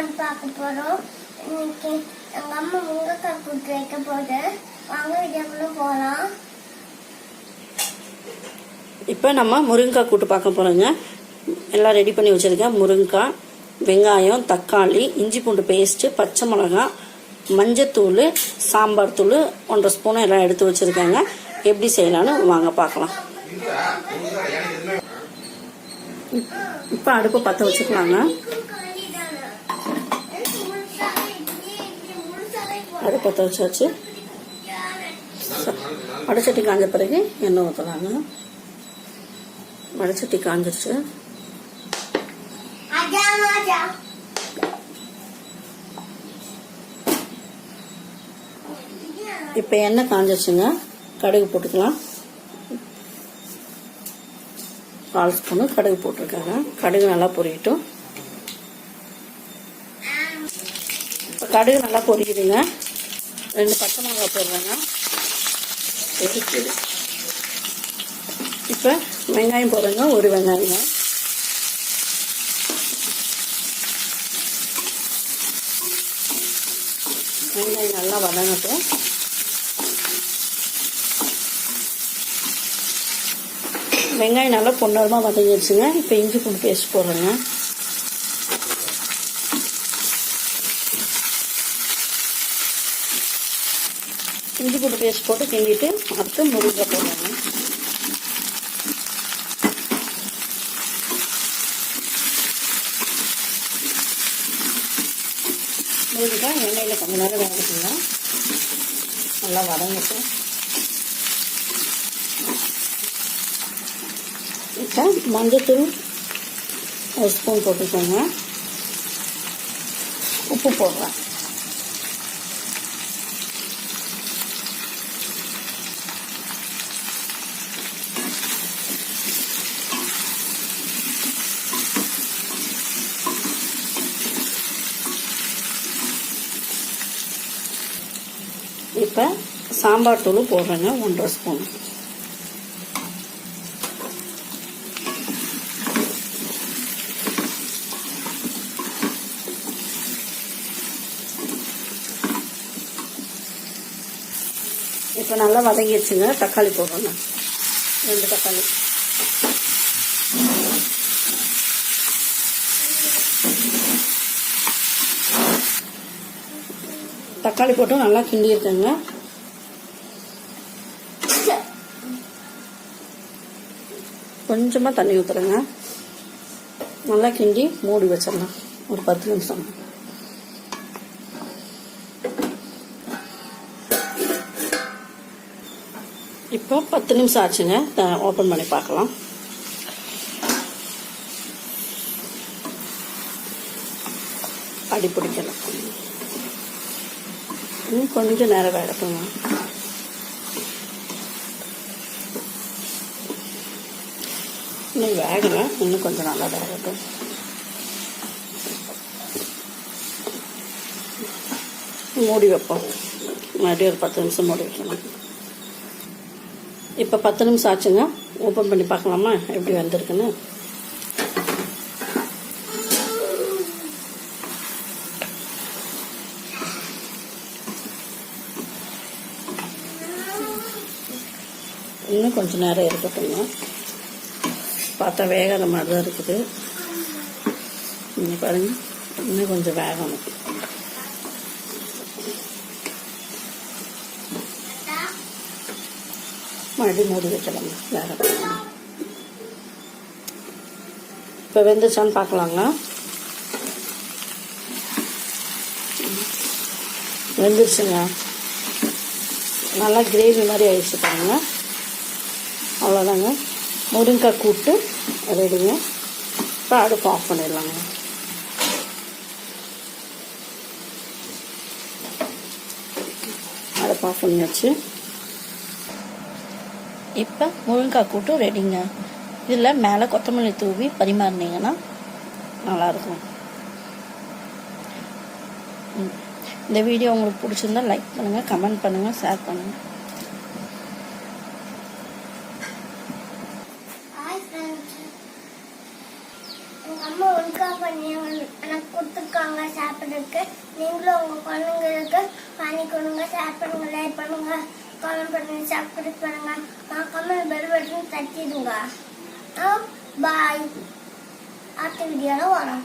சமையலோடு பார்க்க போகிறோம் இன்னைக்கு எங்கள் அம்மா முருங்கைக்காய் கூட்டு வைக்க போகுது வாங்க வீடியோக்குள்ளே போகலாம் இப்போ நம்ம முருங்கைக்காய் கூட்டு பார்க்க போகிறோங்க எல்லாம் ரெடி பண்ணி வச்சுருக்கேன். முருங்கைக்காய் வெங்காயம் தக்காளி இஞ்சி பூண்டு பேஸ்ட்டு பச்சை மிளகாய் மஞ்சத்தூள் சாம்பார் தூள் ஒன்றரை ஸ்பூன் எல்லாம் எடுத்து வச்சுருக்கேங்க. எப்படி செய்யலான்னு வாங்க பார்க்கலாம். இப்போ அடுப்பு பற்ற வச்சுக்கலாங்க. அடுப்பு பற்ற வச்சு வடச்சட்டி காஞ்ச பிறகு எண்ணெய் ஊற்றலாங்க வடச்சட்டி காஞ்சிருச்சு. இப்போ எண்ணெய் காஞ்சிருச்சுங்க. கடுகு போட்டுக்கலாம். கால் ஸ்பூனு கடுகு போட்டிருக்காங்க. கடுகு நல்லா பொரியட்டும். இப்போ கடுகு நல்லா பொரியுதுங்க. ரெண்டு பச்சை மிளகாய் போடுறேங்க. எரிக்குது இப்போ வெங்காயம் போடுறேங்க ஒரு வெங்காயங்க. வெங்காயம் நல்லா வதங்கட்டும். வெங்காயம் நல்லா பொன்னரமாக வதங்கிடுச்சுங்க. இப்போ இஞ்சி பூண்டு பேஸ்ட் போடுறேங்க. இஞ்சி பூண்டு பேஸ்ட் போட்டு கிண்டிட்டு அடுத்து முருங்கை போடுவாங்க முருங்கை எண்ணெயில் கொஞ்ச நேரம் வேகட்டுங்க நல்லா வதங்கிட்டு. இப்போ மஞ்சத்தூள் ஒரு ஸ்பூன் போட்டுக்கோங்க. உப்பு போடுறேன். இப்போ சாம்பார் தூள் போடுறேங்க ஒன்றரை ஸ்பூன். இப்போ நல்லா வதங்கிடுச்சுங்க தக்காளி போடுறோங்க. ரெண்டு தக்காளி. தக்காளி போட்டும் நல்லா கிண்டி இருக்கேங்க கொஞ்சமாக தண்ணி ஊற்றுறேங்க நல்லா கிண்டி மூடி வச்சிடலாம். ஒரு பத்து நிமிஷம். இப்போ பத்து நிமிஷம் ஆச்சுங்க. ஓப்பன் பண்ணி பார்க்கலாம். அடி பிடிக்கலாம் இன்னும் கொஞ்சம் நேரம் வேகட்டுங்க இன்னும் வேகலை இன்னும் கொஞ்சம் நல்லா வேகட்டும் மூடி வைப்போம். மறுபடியும் ஒரு பத்து நிமிஷம் மூடி வைக்கணும். இப்போ பத்து நிமிஷம் ஆச்சுங்க. ஓப்பன் பண்ணி பார்க்கலாமா? எப்படி வந்திருக்குன்னு? இன்னும் கொஞ்ச நேரம் இருக்கட்டும் பார்த்தா வேகாத மாதிரி தான் இருக்குது. நீங்கள் பாருங்க. இன்னும் கொஞ்சம் வேகணும். மறுபடியும் மூடி வைக்கலாங்க வேக இப்போ வெந்துச்சான்னு பார்க்கலாங்க. வெந்துருச்சுங்க. நல்லா கிரேவி மாதிரி ஆயிடுச்சு பாருங்க. அவ்வளோதாங்க முருங்கைக்காய் கூட்டு ரெடிங்க. இப்போ அடுப்பு ஆஃப் பண்ணிடலாங்க. அடுப்பு ஆஃப் பண்ணியாச்சு. இப்போ முருங்கைக்காய் கூட்டு ரெடிங்க. இதில் மேலே கொத்தமல்லி தூவி பரிமாறினீங்கன்னா நல்லாயிருக்கும். ம். இந்த வீடியோ உங்களுக்கு பிடிச்சிருந்தா லைக் பண்ணுங்கள் கமெண்ட் பண்ணுங்கள் ஷேர் பண்ணுங்கள் அம்மா ஃப்ரெண்ட்ஸ் பண்ணி எனக்கு கொடுத்துருக்காங்க சாப்பிட்றதுக்கு. நீங்களும் உங்க குழந்தைங்களுக்கு பண்ணி கொடுங்க ஷேர் பண்ணுங்க லைக் பண்ணுங்க கமெண்ட் பண்ணுங்க சப்ஸ்கிரைப் பண்ணுங்க. மறக்காம பெல் பட்டன் தட்டிடுங்க. பாய் அடுத்த வீடியோவில் வரோம்.